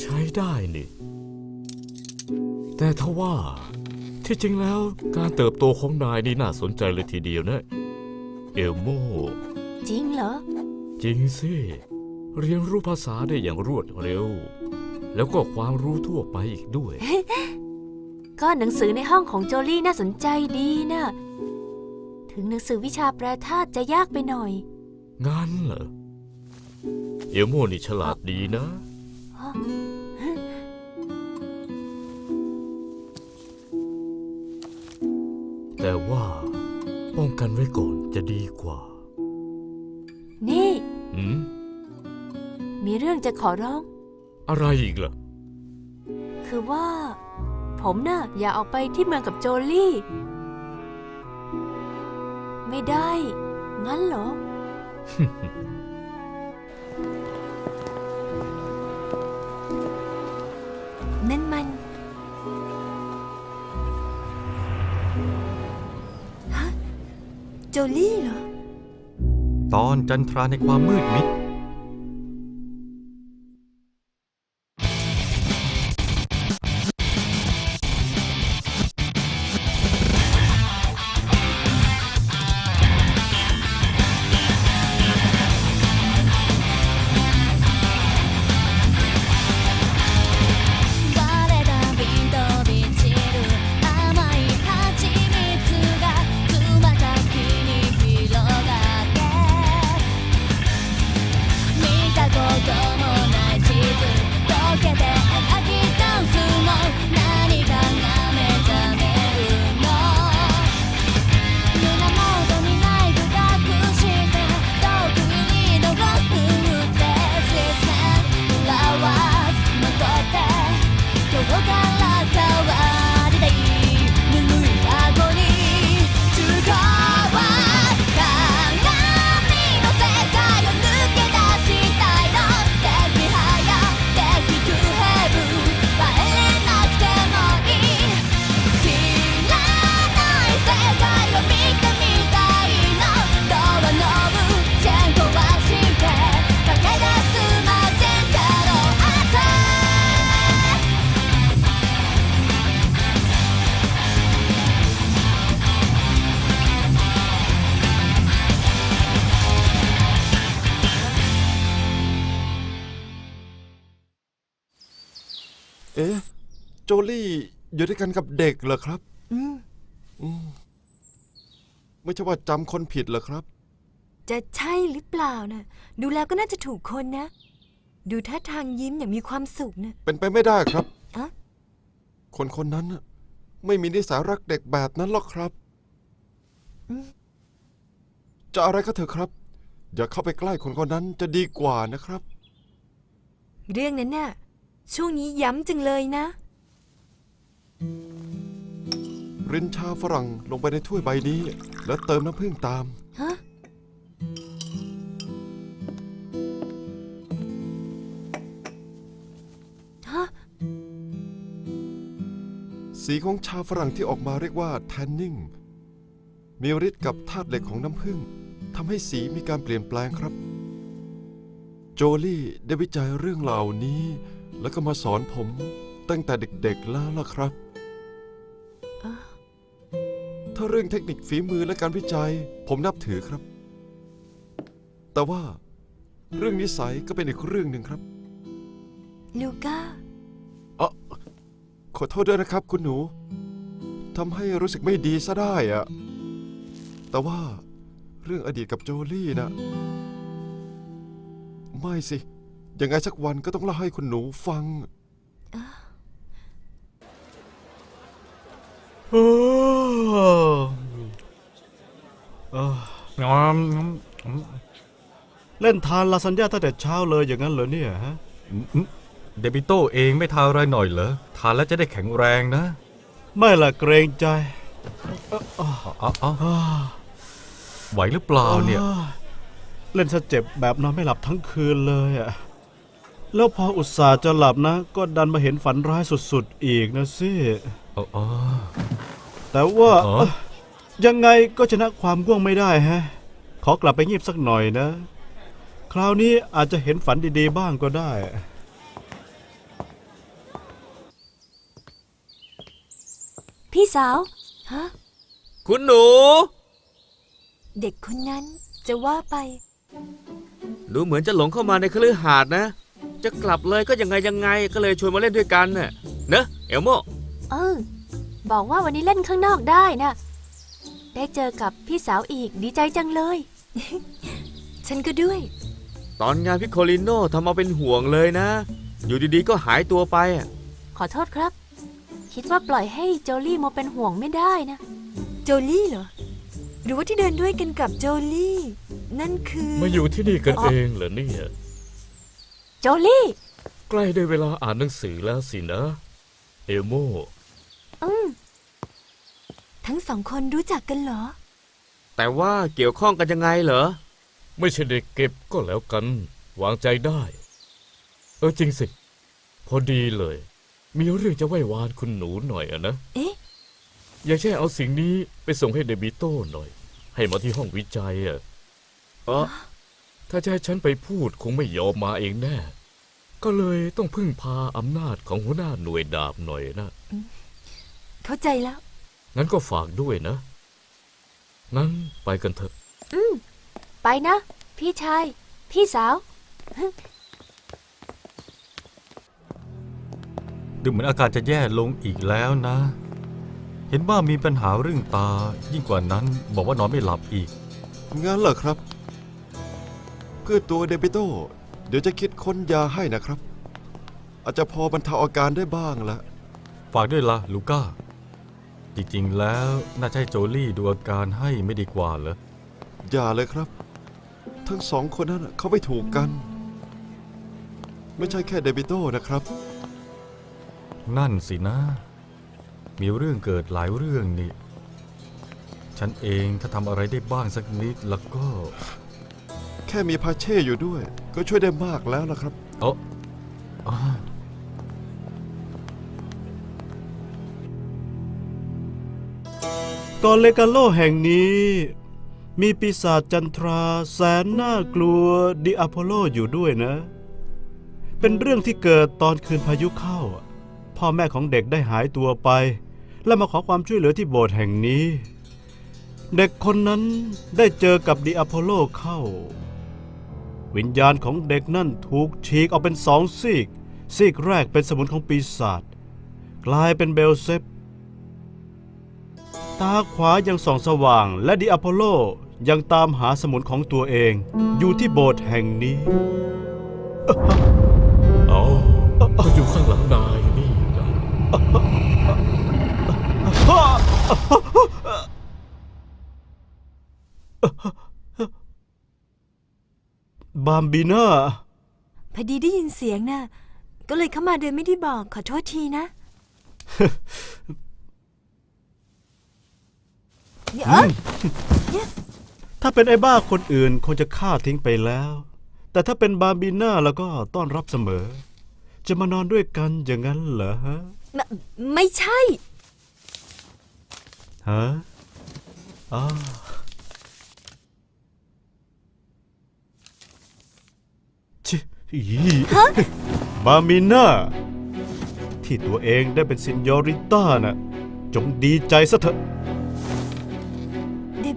ใช้ได้นี่ แต่ทว่า ที่จริงแล้วการเติบโตของนายนี่น่าสนใจเลยทีเดียวนะ เอลโม จริงเหรอ จริงสิ เรียนรู้ภาษาได้อย่างรวดเร็ว แล้วก็ความรู้ทั่วไปอีกด้วย ก็หนังสือในห้องของโจลี่น่าสนใจดีนะ ถึงหนังสือวิชาแปรธาตุจะยากไปหน่อย งั้นเหรอ เอลโมนี่ฉลาดดีนะ แต่ว่าป้องกันไว้ก่อนจะดีกว่านี่ หืมมีเรื่องจะขอร้อง อะไรอีกล่ะ คือว่า ผมน่ะอยากออกไปที่เมืองกับโจลี่ ไม่ได้ งั้นเหรอ โจลี่เหรอ ตอนจันทราในความมืดมิด อยู่ด้วยกันกับเด็กเหรอครับ อืมอืมไม่ใช่ว่าจำคนผิดเหรอครับ จะใช่หรือเปล่านะดูแล้วก็น่าจะถูกคนนะ ดูท่าทางยิ้มอย่างมีความสุขนะเป็นไปไม่ได้ครับ อะคนคนนั้นน่ะไม่มีนิสัยรักเด็กแบบนั้นหรอกครับ จะอะไรก็เถอะครับ อย่าเข้าไปใกล้คนคนนั้นจะดีกว่านะครับ เรื่องนั้นน่ะช่วงนี้ย้ำจังเลยนะ รินชาฝรั่งลงไปในถ้วยใบนี้ แล้วเติมน้ำผึ้งตาม ฮะ ฮะ สีของชาฝรั่งที่ออกมาเรียกว่าแทนนิ่ง มีฤทธิ์กับธาตุเหล็กของน้ำผึ้งทำให้สีมีการเปลี่ยนแปลงครับ โจลี่ได้วิจัยเรื่องเหล่านี้ แล้วก็มาสอนผมตั้งแต่เด็กๆแล้วล่ะครับ ถ้าเรื่องเทคนิคฝีมือและการวิจัย ผมนับถือครับ แต่ว่า เรื่องนิสัยก็เป็นอีกเรื่องหนึ่งครับลูก้าขอโทษด้วยนะครับ คุณหนูทำให้รู้สึกไม่ดีซะได้อะแต่ว่าเรื่องอดีตกับโจลี่นะ ไม่สิ ยังไงสักวันก็ต้องเล่าให้คุณหนูฟัง เออเออเล่นทานลาซานญ่าตั้งแต่เช้าเลยอย่างนั้นเหรอเนี่ยฮะเดบิโต้เองไม่ทานอะไรหน่อยเหรอ ทานแล้วจะได้แข็งแรงนะ ไม่ละเกรงใจเอาเอาเอาไหวหรือเปล่าเนี่ยอ้าวเล่นซะเจ็บแบบนอนไม่หลับทั้งคืนเลยอะแล้วพออุตส่าห์จะหลับนะ ก็ดันมาเห็นฝันร้ายสุดๆ อีกนะสิเอาเอา แต่ว่า อ๋อเอ้อยังไงก็ชนะความง่วงไม่ได้ฮะ ขอกลับไปงีบสักหน่อยนะ คราวนี้อาจจะเห็นฝันดีๆบ้างก็ได้ พี่สาวฮะคุณหนู เด็กคนนั้นจะว่าไป ดูเหมือนจะหลงเข้ามาในคฤหาสน์นะ จะกลับเลยก็ยังไงยังไงก็เลยชวนมาเล่นด้วยกันน่ะเนอะเอลโม เออ บอกว่าวันนี้เล่นข้างนอกได้นะ ได้เจอกับพี่สาวอีกดีใจจังเลย ฉันก็ด้วย ตอนงานพิโคลิโนทำเอาเป็นห่วงเลยนะ อยู่ดีๆก็หายตัวไปอะขอโทษครับ คิดว่าปล่อยให้โจลี่มาเป็นห่วงไม่ได้นะ โจลี่เหรอ หรือว่าที่เดินด้วยกันกับโจลี่ นั่นคือ มาอยู่ที่นี่กันเองเหรอเนี่ยโจลี่ ใกล้ได้เวลาอ่านหนังสือแล้วสินะ เอลโม อืม ทั้งสองคนรู้จักกันเหรอ แต่ว่าเกี่ยวข้องกันยังไงเหรอ ไม่ใช่เด็กเก็บก็แล้วกัน วางใจได้ เออจริงสิ พอดีเลย มีเรื่องจะไหว้วานคุณหนูหน่อยอะนะ เอ๊ะ อยากแค่เอาสิ่งนี้ไปส่งให้เดบิโต้หน่อย ให้มาที่ห้องวิจัยอะเออถ้าจะให้ฉันไปพูดคงไม่ยอมมาเองแน่ ก็เลยต้องพึ่งพาอำนาจของหัวหน้าหน่วยดาบหน่อยนะ เข้าใจแล้ว งั้นก็ฝากด้วยนะ งั้นไปกันเถอะไปนะ พี่ชาย พี่สาว ดูเหมือนอาการจะแย่ลงอีกแล้วนะ เห็นว่ามีปัญหาเรื่องตา ยิ่งกว่านั้นบอกว่านอนไม่หลับอีก งั้นเหรอครับ เพื่อตัวเดบิโต เดี๋ยวจะคิดค้นยาให้นะครับ อาจจะพอบรรเทาอาการได้บ้างละ ฝากด้วยละลูก้า จริงๆ แล้วน่าจะให้โจลี่ดูอาการให้ไม่ดีกว่าเหรอ อย่าเลยครับ ทั้งสองคนนั้นน่ะเขาไม่ถูกกัน ไม่ใช่แค่เดบิโตนะครับ นั่นสินะ มีเรื่องเกิดหลายเรื่องนี่ ฉันเองถ้าทำอะไรได้บ้างสักนิดแล้วก็ แค่มีพาเช่อยู่ด้วย ก็ช่วยได้มากแล้วละครับ เอออา ตอนเลกาโลแห่งนี้ มีปีศาจจันทราแสนน่ากลัวดิอพอลโลอยู่ด้วยนะ เป็นเรื่องที่เกิดตอนคืนพายุเข้า พ่อแม่ของเด็กได้หายตัวไป และมาขอความช่วยเหลือที่โบสถ์แห่งนี้ เด็กคนนั้นได้เจอกับดิอพอลโลเข้า วิญญาณของเด็กนั่นถูกฉีกออกเป็นสองซีก ซีกแรกเป็นสมุนของปีศาจกลายเป็นเบลเซฟ ตาขวายังส่องสว่าง และดิอพอลโลยังตามหาสมุนของตัวเอง อยู่ที่โบสถ์แห่งนี้ เอาก็อยู่ข้างหลังนายนี่นะบามบีน่าพอดีได้ยินเสียงน่ะก็เลยเข้ามาโดยไม่ได้บอกขอโทษทีนะ ถ้าเป็นไอ้บ้าคนอื่นคงจะฆ่าทิ้งไปแล้ว แต่ถ้าเป็นบามบีน่าแล้วก็ต้อนรับเสมอ จะมานอนด้วยกันอย่างนั้นเหรอฮะ ไม่ไม่ใช่ ฮะอ้าชิอีบามิน่า ที่ตัวเองได้เป็นซินยอริต้าน่ะ จงดีใจซะเถอะเด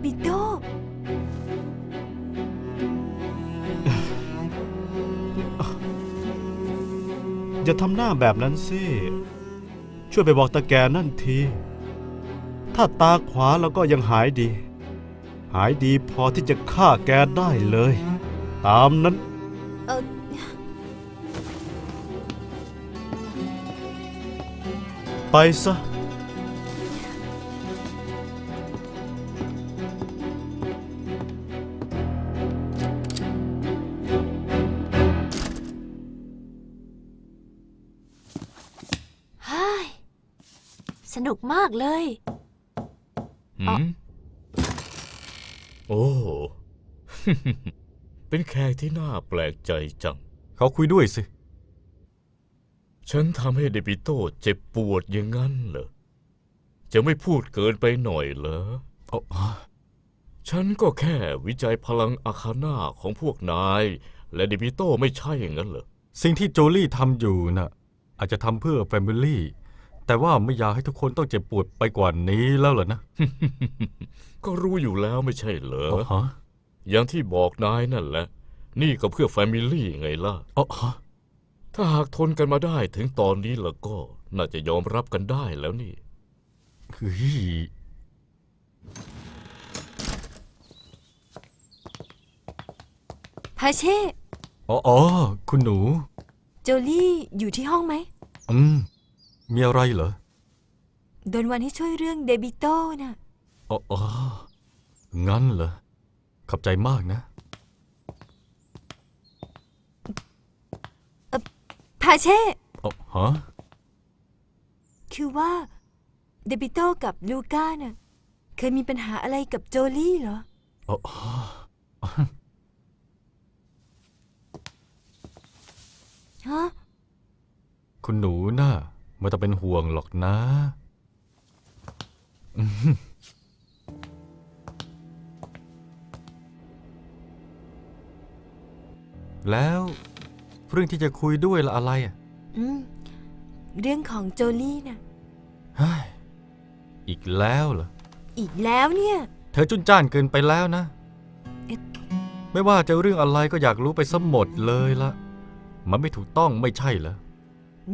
บิโตอย่าทำหน้าแบบนั้นสิ ช่วยไปบอกตาแกนั่นที ถ้าตาขวาแล้วก็ยังหายดี หายดีพอที่จะฆ่าแกได้เลย ตามนั้นเออไปซะ นุกมากเลยหืมโอ้ เป็นแขกที่น่าแปลกใจจัง เขาคุยด้วยสิ ฉันทำให้เดบิโต้เจ็บปวดอย่างนั้นเหรอ จะไม่พูดเกินไปหน่อยเหรอเอาฉันก็แค่วิจัยพลังอาคาน่าของพวกนาย และดิบิโต้ไม่ใช่อย่างนั้นเหรอ สิ่งที่โจลี่ทำอยู่น่ะ อาจจะทำเพื่อแฟมิลี่ แต่ว่าไม่อยากให้ทุกคนต้องเจ็บปวดไปกว่านี้แล้วเหรอนะ ก็รู้อยู่แล้วไม่ใช่เหรออ๋อฮะอย่างที่บอกนายนั่นแหละ นี่ก็เพื่อแฟมิลี่ไงล่ะ อ๋อฮะถ้าหากทนกันมาได้ถึงตอนนี้แล้วก็ น่าจะยอมรับกันได้แล้วนี่ เฮ้ยพาเช่อ๋ออ๋อคุณหนู โจลี่อยู่ที่ห้องไหม อืม มีอะไรเหรอโดนวันให้ช่วยเรื่องเดบิโต้น่ะ อ๋ออ๋องั้นเหรอขอบใจมากนะ พาเช่ อ๋อฮะ คือว่า เดบิโต้กับลูก้าน่ะ เคยมีปัญหาอะไรกับโจลี่เหรอ อ๋ออ๋อฮะ คุณหนูน่ะ ไม่ต้องเป็นห่วงหรอกนะอืมแล้วเรื่องที่จะคุยด้วยละอะไรอะอืมเรื่องของโจลี่น่ะ เฮ้ยอีกแล้วเหรอ อีกแล้วเนี่ย เธอจุนจ้านเกินไปแล้วนะ เอ๊ะ ไม่ว่าจะเรื่องอะไรก็อยากรู้ไปซะหมดเลยละ มันไม่ถูกต้องไม่ใช่เหรอ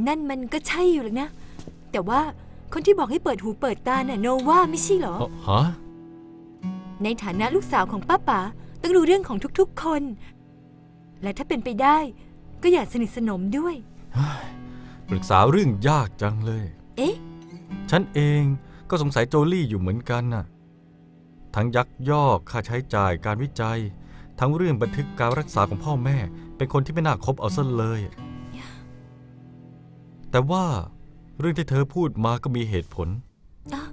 นั่นมันก็ใช่อยู่หรอกนะ แต่ว่าคนที่บอกให้เปิดหูเปิดตาน่ะโนว่าไม่ใช่เหรออ๋อฮะ ในฐานะลูกสาวของป้าป๋าต้องรู้เรื่องของทุกๆคน และถ้าเป็นไปได้ ก็อยากสนิทสนมด้วย ปรึกษาเรื่องยากจังเลย เอ๊ะ ฉันเองก็สงสัยโจลี่อยู่เหมือนกันน่ะ ทั้งยักยอกค่าใช้จ่ายการวิจัย ทั้งเรื่องบันทึกการรักษาของพ่อแม่ เป็นคนที่ไม่น่าคบเอาซะเลย แต่ว่าเรื่องที่เธอพูดมาก็มีเหตุผลอะ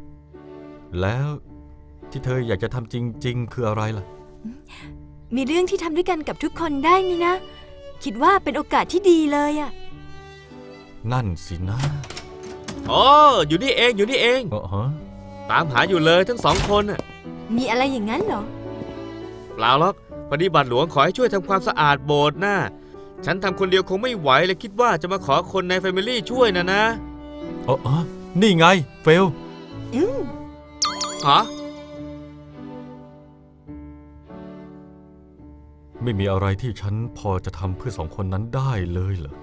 แล้วที่เธออยากจะทำจริง ๆ คืออะไรล่ะ มีเรื่องที่ทำด้วยกันกับทุกคนได้นี่นะ คิดว่าเป็นโอกาสที่ดีเลยอะนั่นสินะอ๋ออยู่นี่เองอยู่นี่เอง อ๋อฮะตามหาอยู่เลยทั้งสองคนน่ะมีอะไรอย่างนั้นเหรอ เปล่าหรอกปฏิบัติหลวงขอให้ช่วยทำความสะอาดโบสถ์น่ะ ฉันทำคนเดียวคงไม่ไหวเลยคิดว่าจะมาขอคนในแฟมิลี่ช่วยนะนะอ๋อฮะนี่ไง เฟลอืมฮะไม่มีอะไรที่ฉันพอจะทำเพื่อสองคนนั้นได้เลยเหรอ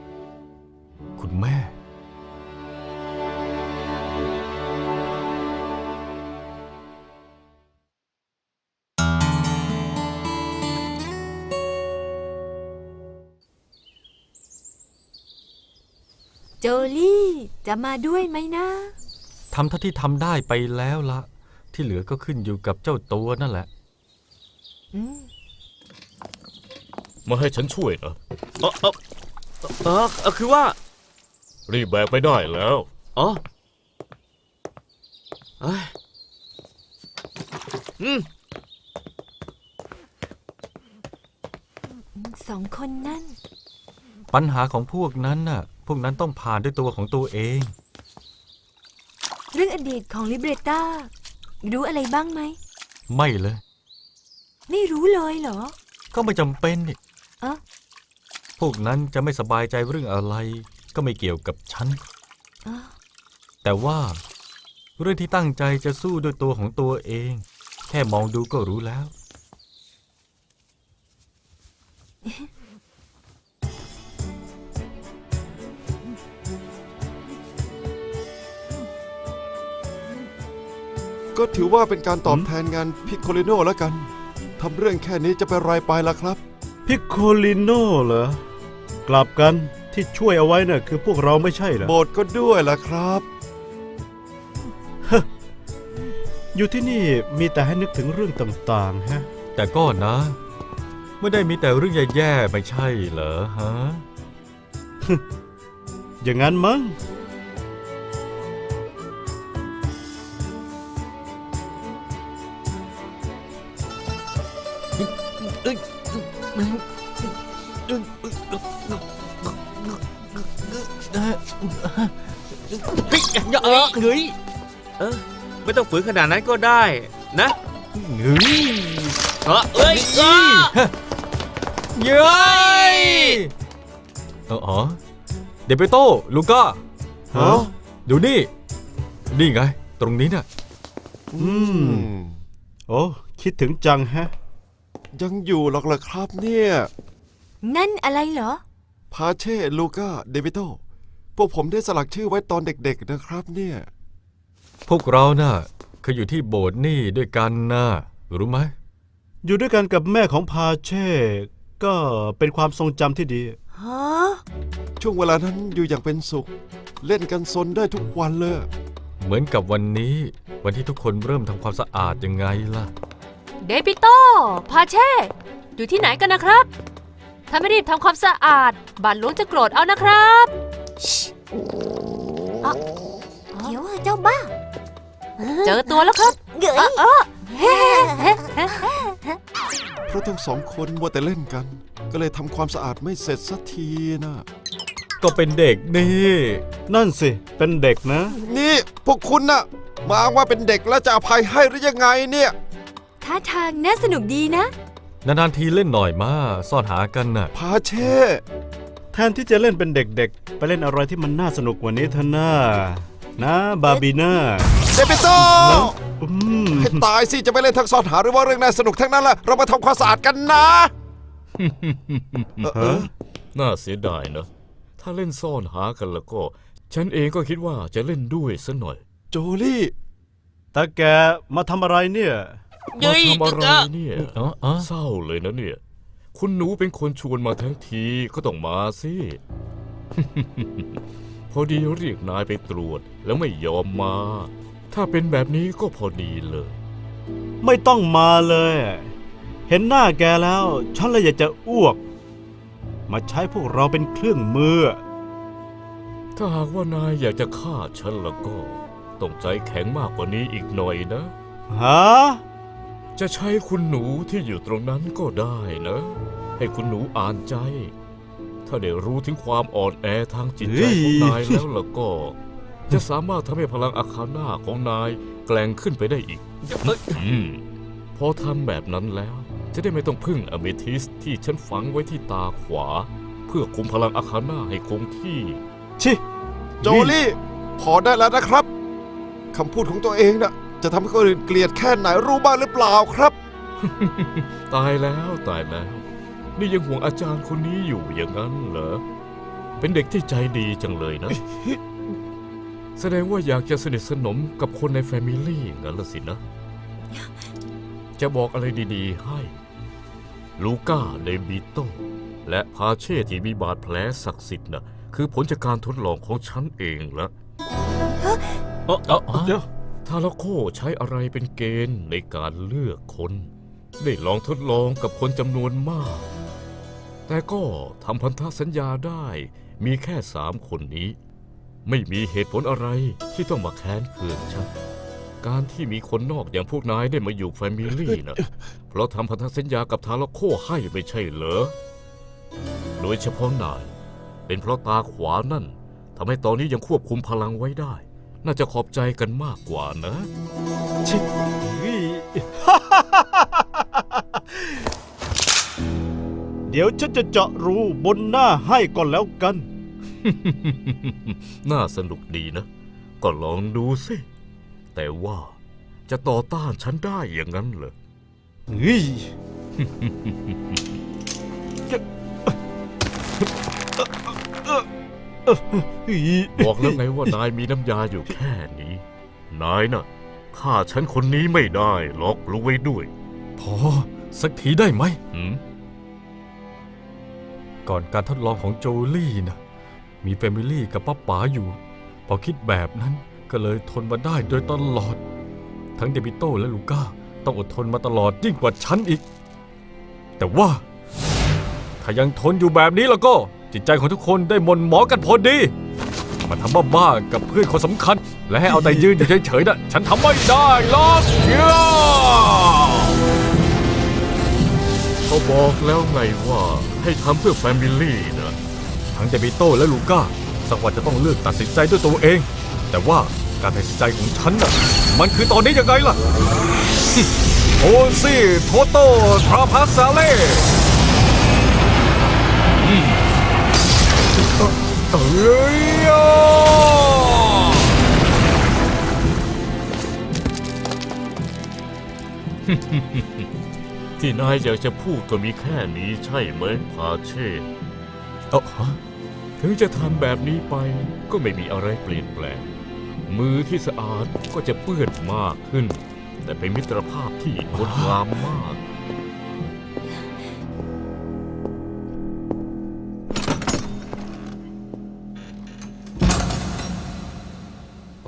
คุณแม่ จะมาด้วยไหมนะทำเท่าที่ทำได้ไปแล้วละ ที่เหลือก็ขึ้นอยู่กับเจ้าตัวนั่นแหละ อืมมาให้ฉันช่วยนะเออเออเออเออคือว่า รีบแบกไปได้แล้ว อ๋อเอ้ยอืม สองคนนั่น ปัญหาของพวกนั้นน่ะ พวกนั้นต้องผ่านด้วยตัวของตัวเอง เรื่องอดีตของลิเบรตารู้อะไรบ้างไหม ไม่เลย ไม่รู้เลยเหรอ ก็ไม่จำเป็นนี่เอ๊ะ พวกนั้นจะไม่สบายใจเรื่องอะไร ก็ไม่เกี่ยวกับฉันอ๋อแต่ว่า เรื่องที่ตั้งใจจะสู้ด้วยตัวของตัวเอง แค่มองดูก็รู้แล้ว ก็ถือว่าเป็นการตอบแทนงานพิคโคลิโนแล้วกันทำเรื่องแค่นี้จะเป็นไรไปล่ะครับ พิคโคลิโน่เหรอกลับกันที่ช่วยเอาไว้น่ะคือพวกเราไม่ใช่เหรอโบสถ์ก็ด้วยล่ะครับ อยู่ที่นี่มีแต่ให้นึกถึงเรื่องต่างๆฮะ แต่ก็นะ ไม่ได้มีแต่เรื่องแย่ๆไม่ใช่เหรอฮะ อย่างนั้นมั้ง เออเฮ้ยเออไม่ต้องฝืนขนาดนั้นก็ได้นะเฮ้ยเออเอ้ยเออเย้ยเอออ๋อเดเปโต้ลูก้าฮะดูนี่ นี่ไง ตรงนี้น่ะ อืม โอ้คิดถึงจังแฮะ ยังอยู่หรอกเหรอครับเนี่ย นั่นอะไรเหรอ พาเช่ลูก้า เดวิโต พวกผมได้สลักชื่อไว้ตอนเด็กๆนะครับเนี่ย พวกเราน่ะเคยอยู่ที่โบสถ์นี่ด้วยกันนะรู้ไหม อยู่ด้วยกันกับแม่ของพาเช่ ก็เป็นความทรงจำที่ดี ฮะช่วงเวลานั้นอยู่อย่างเป็นสุข เล่นกันซนได้ทุกวันเลย เหมือนกับวันนี้วันที่ทุกคนเริ่มทำความสะอาดยังไงล่ะ เดปิโตพาเช่ อยู่ที่ไหนกันนะครับ ถ้าไม่รีบทำความสะอาดบาทหลวงจะโกรธเอานะครับ เดี๋ยวเจ้าบ้า เจอตัวแล้วครับเกยเออเพราะทั้งสองคนมัวแต่เล่นกัน ก็เลยทำความสะอาดไม่เสร็จสักทีนะ ก็เป็นเด็กนี่ นั่นสิ เป็นเด็กนะ นี่พวกคุณน่ะ มาอ้างว่าเป็นเด็กแล้วจะอภัยให้หรือยังไงเนี่ย ท่าทางน่าสนุกดีนะ นานๆทีเล่นหน่อยมาซ่อนหากันน่ะ พาเช่ แทนที่จะเล่นเป็นเด็กๆ ไปเล่นอะไรที่มันน่าสนุกกว่านี้เถอะนะนะบาร์บีน่าเดวิโตอืมให้ตายสิจะไปเล่นทั้งซ่อนหาหรือว่าเรื่องน่าสนุกทั้งนั้นแหละเรามาทำความสะอาดกันนะเออเออน่าเสียดายนะ ถ้าเล่นซ่อนหากันแล้วก็ ฉันเองก็คิดว่าจะเล่นด้วยซะหน่อย โจลี่ตาแกมาทำอะไรเนี่ย มาทำอะไรเนี่ยอ๋ออ๋อเศร้าเลยนะเนี่ย คุณหนูเป็นคนชวนมาทั้งทีก็ต้องมาสิ พอดีเรียกนายไปตรวจแล้วไม่ยอมมา ถ้าเป็นแบบนี้ก็พอดีเลย ไม่ต้องมาเลย เห็นหน้าแกแล้ว ฉันเลยอยากจะอ้วก มาใช้พวกเราเป็นเครื่องมือ ถ้าหากว่านายอยากจะฆ่าฉันแล้วก็ ต้องใจแข็งมากกว่านี้อีกหน่อยนะ ฮะ จะใช้คุณหนูที่อยู่ตรงนั้นก็ได้นะ ให้คุณหนูอ่านใจ ถ้าได้รู้ถึงความอ่อนแอทางจิตใจของนายแล้วล่ะก็ จะสามารถทำให้พลังอาคาน่าของนายแกล่งขึ้นไปได้อีกอืมพอทำแบบนั้นแล้ว จะได้ไม่ต้องพึ่งอเมทิสที่ฉันฝังไว้ที่ตาขวา เพื่อคุมพลังอาคาน่าให้คงที่ ชิโจลี่ พอได้แล้วนะครับคำพูดของตัวเองน่ะจะทำให้คนอื่นเกลียดแค่ไหนรู้บ้างหรือเปล่าครับ ตายแล้วตายแล้ว นี่ยังห่วงอาจารย์คนนี้อยู่อย่างนั้นเหรอ เป็นเด็กที่ใจดีจังเลยนะ แสดงว่าอยากจะสนิทสนมกับคนในแฟมิลี่งั้นละสินะ จะบอกอะไรดีๆให้ ลูก้าเดบิโตและพาเช่ที่มีบาดแผลศักดิ์สิทธิ์นะคือผลจากการทดลองของฉันเองละอ๋ออ๋ออ๋อเดี๋ยวทาราโคใช้อะไรเป็นเกณฑ์ในการเลือกคน ได้ลองทดลองกับคนจำนวนมาก แต่ก็ทำพันธสัญญาได้มีแค่สามคนนี้ ไม่มีเหตุผลอะไรที่ต้องมาแค้นเคืองฉันการที่มีคนนอกอย่างพวกนายได้มาอยู่แฟมิลี่นะเพราะทำพันธสัญญากับทาราโคให้ไม่ใช่เหรอ โดยเฉพาะนาย เป็นเพราะตาขวานั่นทำให้ตอนนี้ยังควบคุมพลังไว้ได้ น่าจะขอบใจกันมากกว่านะชิอุ๊ย ดี๋ยวฉันจะเจาะรูบนหน้าให้ก่อนแล้วกัน น่าสนุกดีนะ ก็ลองดูสิ แต่ว่าจะต่อต้านฉันได้อย่างนั้นเหรอเฮ้ยบอกแล้วไงว่านายมีน้ำยาอยู่แค่นี้ นายน่ะฆ่าฉันคนนี้ไม่ได้หรอกรู้ไว้ด้วย พอสักทีได้ไหมหืม ก่อนการทดลองของโจลี่นะมีแฟมิลี่กับป้าป๋าอยู่ พอคิดแบบนั้นก็เลยทนมาได้โดยตลอด ทั้งเดบิโต้และลูก้าต้องอดทนมาตลอดยิ่งกว่าฉันอีก แต่ว่า ถ้ายังทนอยู่แบบนี้แล้วก็จิตใจของทุกคนได้มนหมอกันพอดี มาทำบ้าๆกับเพื่อนคนสำคัญ และให้เอาแต่ยืนอยู่เฉยๆนะฉันทำไม่ได้หรอกเย้ ก็บอกแล้วไงว่าให้ทำเพื่อแฟมิลี่นะทั้งเดบิโต้และลูก้าสักวันจะต้องเลือกตัดสินใจด้วยตัวเอง แต่ว่าการตัดสินใจของฉันน่ะ มันคือตอนนี้ยังไงล่ะโอซี่โทโต้ทราพัสซาเล่เอ้ยอะ ที่นายอยากจะพูดก็มีแค่นี้ใช่ไหมพาเช่เอ้าฮะถึงจะทำแบบนี้ไปก็ไม่มีอะไรเปลี่ยนแปลง มือที่สะอาดก็จะเปื้อนมากขึ้น แต่เป็นมิตรภาพที่งดงามมาก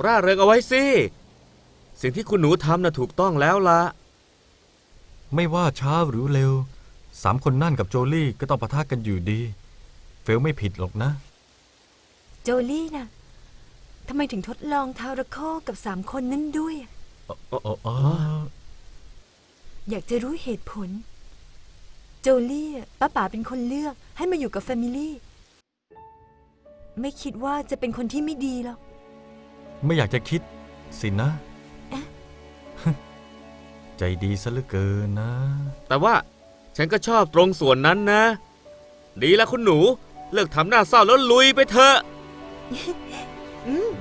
ร่าเริงเอาไว้สิ สิ่งที่คุณหนูทำน่ะถูกต้องแล้วล่ะ ไม่ว่าช้าหรือเร็วสามคนนั่นกับโจลี่ก็ต้องปะทะกันอยู่ดี เฟลไม่ผิดหรอกนะ โจลี่น่ะทำไมถึงทดลองทาราโคกับสามคนนั้นด้วยอะอ๋ออ๋ออยากจะรู้เหตุผล โจลี่อะป้าป๋าเป็นคนเลือกให้มาอยู่กับแฟมิลี่ ไม่คิดว่าจะเป็นคนที่ไม่ดีหรอก ไม่อยากจะคิดสินะเอ๊ะ ใจดีซะเหลือเกินนะ แต่ว่าฉันก็ชอบตรงส่วนนั้นนะ ดีแล้วคุณหนู เลิกทำหน้าเศร้าแล้วลุยไปเถอะอืม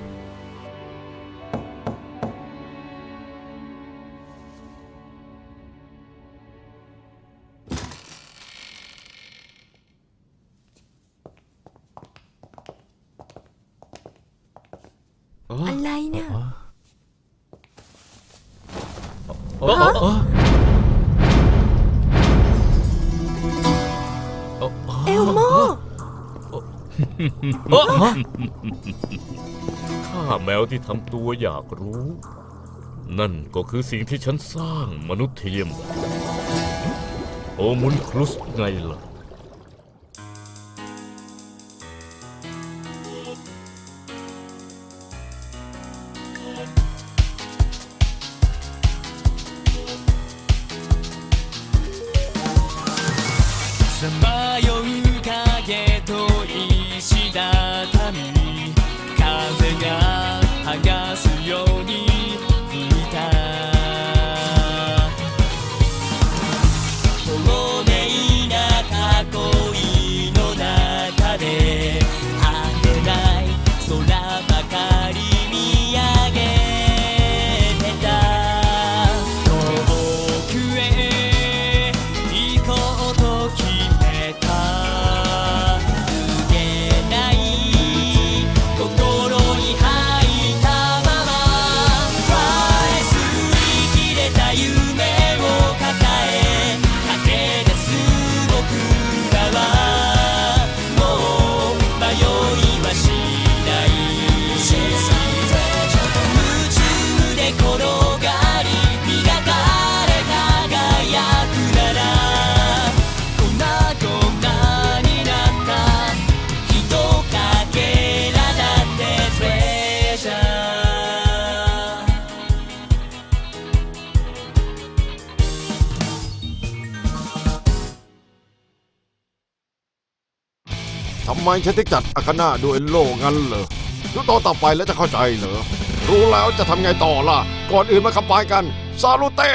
อะไรเนี่ย อ๋ออ๋ออ๋ออ๋ออ๋อเอลโมอ๋อฮะข้าแมวที่ทำตัวอยากรู้ นั่นก็คือสิ่งที่ฉันสร้างมนุษย์เทียม โอมุนคลุสไงล่ะ ไมฉันถึงจัดอาคาน่าดูเอลโลงั้นเหรอดูต่อต่อไปแล้วจะเข้าใจเหรอ รู้แล้วจะทำไงต่อล่ะ ก่อนอื่นมาขับไปกัน ซาลูเต้